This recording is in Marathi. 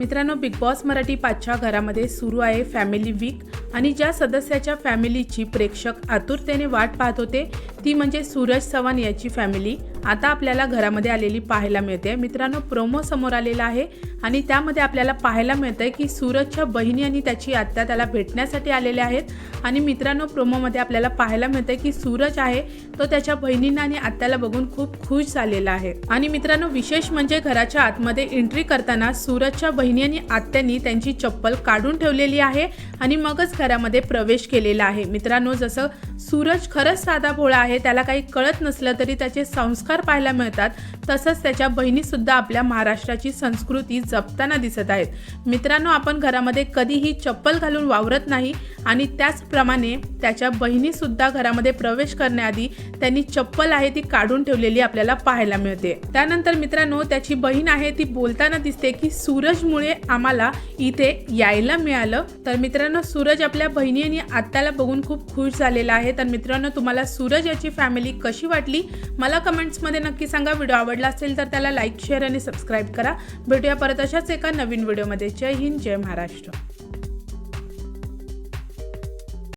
मित्रांनो बिग बॉस मराठी पाचच्या घरामध्ये सुरू आहे फॅमिली वीक आणि ज्या सदस्याच्या फॅमिलीची प्रेक्षक आतुरतेने वाट पाहत होते ती म्हणजे सूरज चव्हाण याची फॅमिली आता आपल्याला घरामध्ये आलेली पाहायला मिळते. मित्रांनो प्रोमो समोर आलेला आहे आणि त्यामध्ये आपल्याला पाहायला मिळतं आहे की सूरजच्या बहिणी आणि त्याची आत्या त्याला भेटण्यासाठी आलेल्या आहेत. आणि मित्रांनो प्रोमोमध्ये आपल्याला पाहायला मिळतंय की सूरज आहे तो त्याच्या बहिणींना आणि आत्याला बघून खूप खुश झालेला आहे. आणि मित्रांनो विशेष म्हणजे घराच्या आतमध्ये एंट्री करताना सूरजच्या बहिणी आणि आत्यांनी त्यांची चप्पल काढून ठेवलेली आहे आणि मगच घरामध्ये प्रवेश केलेला आहे. मित्रांनो जसं सूरज खरंच साधा भोळा आहे त्याला काही कळत नसलं तरी त्याचे संस्कार संस्कार पाहायला मिळतात. तसंच त्याच्या बहिणीसुद्धा आपल्या महाराष्ट्राची संस्कृती जपताना दिसत आहेत. मित्रांनो आपण घरामध्ये कधीही चप्पल घालून वावरत नाही. आणि त्याचप्रमाणे त्याच्या बहिणीसुद्धा घरामध्ये प्रवेश करण्याआधी त्यांनी चप्पल आहे ती काढून ठेवलेली आपल्याला पाहायला मिळते. त्यानंतर मित्रांनो त्याची बहीण आहे ती बोलताना दिसते की सूरजमुळे आम्हाला इथे यायला मिळालं. तर मित्रांनो सूरज आपल्या बहिणी आणि आत्याला बघून खूप खुश झालेला आहे. तर मित्रांनो तुम्हाला सूरज याची फॅमिली कशी वाटली? मला कमेंट्समध्ये नक्की सांगा. व्हिडिओ आवडला असेल तर त्याला लाईक शेअर आणि सबस्क्राईब करा. भेटूया परत अशाच एका नवीन व्हिडिओमध्ये जय हिंद जय महाराष्ट्र.